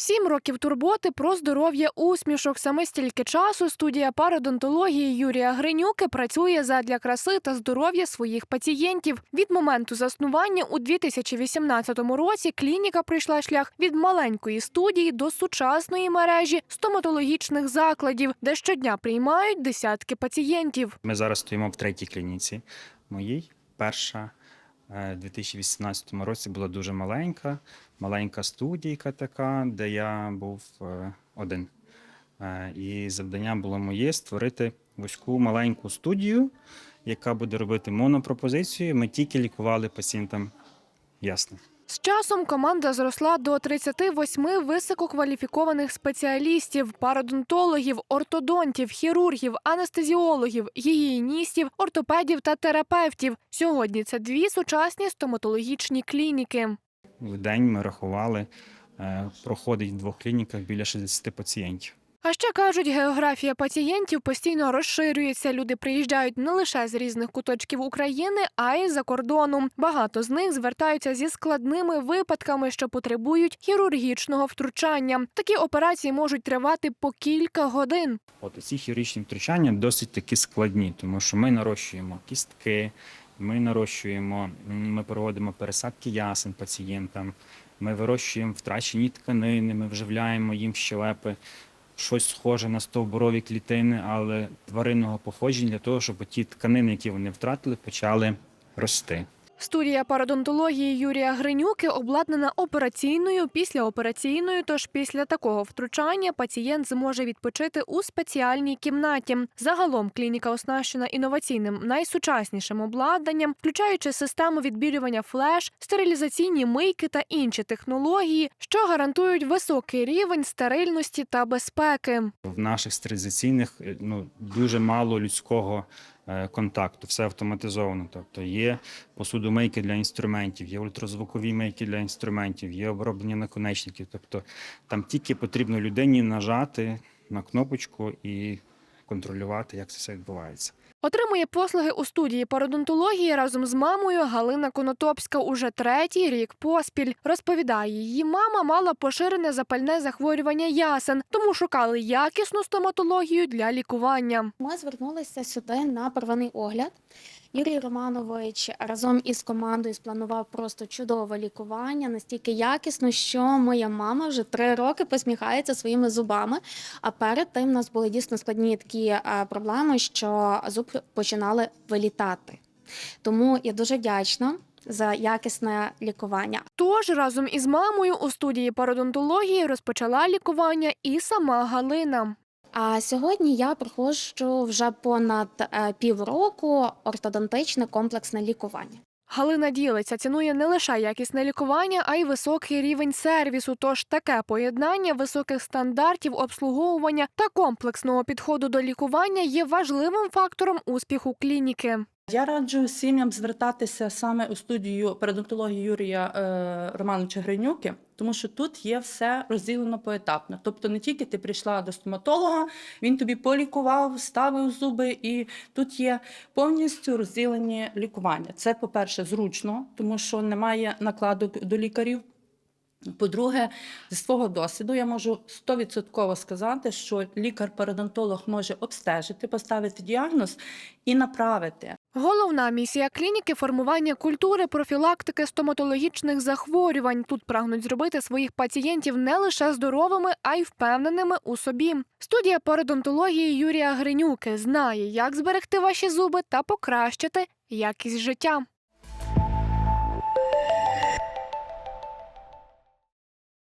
Сім років турботи про здоров'я усмішок. Саме стільки часу студія пародонтології Юрія Гринюки працює задля краси та здоров'я своїх пацієнтів. Від моменту заснування у 2018 році клініка пройшла шлях від маленької студії до сучасної мережі стоматологічних закладів, де щодня приймають десятки пацієнтів. Ми зараз стоїмо в третій клініці моїй. Перша у 2018 році була дуже маленька, маленька студійка така, де я був е, один. Е, І завдання було моє створити вузьку маленьку студію, яка буде робити монопропозицію. Ми тільки лікували пацієнтам ясно. З часом команда зросла до 38 висококваліфікованих спеціалістів, пародонтологів, ортодонтів, хірургів, анестезіологів, гігієністів, ортопедів та терапевтів. Сьогодні це дві сучасні стоматологічні клініки. В день ми рахували, е, проходить в двох клініках біля 60 пацієнтів. А ще кажуть, географія пацієнтів постійно розширюється. Люди приїжджають не лише з різних куточків України, а й за кордону. Багато з них звертаються зі складними випадками, що потребують хірургічного втручання. Такі операції можуть тривати по кілька годин. От ці хірургічні втручання досить таки складні, тому що ми нарощуємо кістки, ми нарощуємо, ми проводимо пересадки ясен пацієнтам, ми вирощуємо втрачені тканини, ми вживляємо їм щелепи. Щось схоже на стовбурові клітини, але тваринного походження для того, щоб ті тканини, які вони втратили, почали рости. Студія пародонтології Юрія Гринюки обладнана операційною, післяопераційною. Тож після такого втручання пацієнт зможе відпочити у спеціальній кімнаті. Загалом клініка оснащена інноваційним найсучаснішим обладнанням, включаючи систему відбілювання флеш, стерилізаційні мийки та інші технології, що гарантують високий рівень стерильності та безпеки. В наших стерилізаційних е, ну, дуже мало людського контакту, все автоматизовано. Тобто є посудомийки для інструментів, є ультразвукові мийки для інструментів, є оброблення наконечників. Тобто там тільки потрібно людині нажати на кнопочку і контролювати, як це все відбувається. Отримує послуги у студії пародонтології разом з мамою Галина Конотопська уже третій рік поспіль. Розповідає, її мама мала поширене запальне захворювання ясен, тому шукали якісну стоматологію для лікування. Ми звернулися сюди на первинний огляд. Юрій Романович разом із командою спланував просто чудове лікування, настільки якісно, що моя мама вже три роки посміхається своїми зубами. А перед тим у нас були дійсно складні такі е, проблеми, що зуб починали вилітати. Тому я дуже вдячна за якісне лікування. Тож разом із мамою у студії пародонтології розпочала лікування і сама Галина. А сьогодні я проходжу вже понад е, півроку ортодонтичне комплексне лікування. Галина ділиться, цінує не лише якісне лікування, а й високий рівень сервісу. Тож таке поєднання високих стандартів обслуговування та комплексного підходу до лікування є важливим фактором успіху клініки. Я раджу сім'ям звертатися саме у студію передонтології Юрія е, Романовича Гринюки, тому що тут є все розділено поетапно. Тобто не тільки ти прийшла до стоматолога, він тобі полікував, ставив зуби, і тут є повністю розділені лікування. Це, по-перше, зручно, тому що немає накладок до лікарів. По-друге, зі свого досвіду я можу 100% сказати, що лікар-пародонтолог може обстежити, поставити діагноз і направити. Головна місія клініки формування культури профілактики стоматологічних захворювань. Тут прагнуть зробити своїх пацієнтів не лише здоровими, а й впевненими у собі. Студія пародонтології Юрія Гринюки знає, як зберегти ваші зуби та покращити якість життя.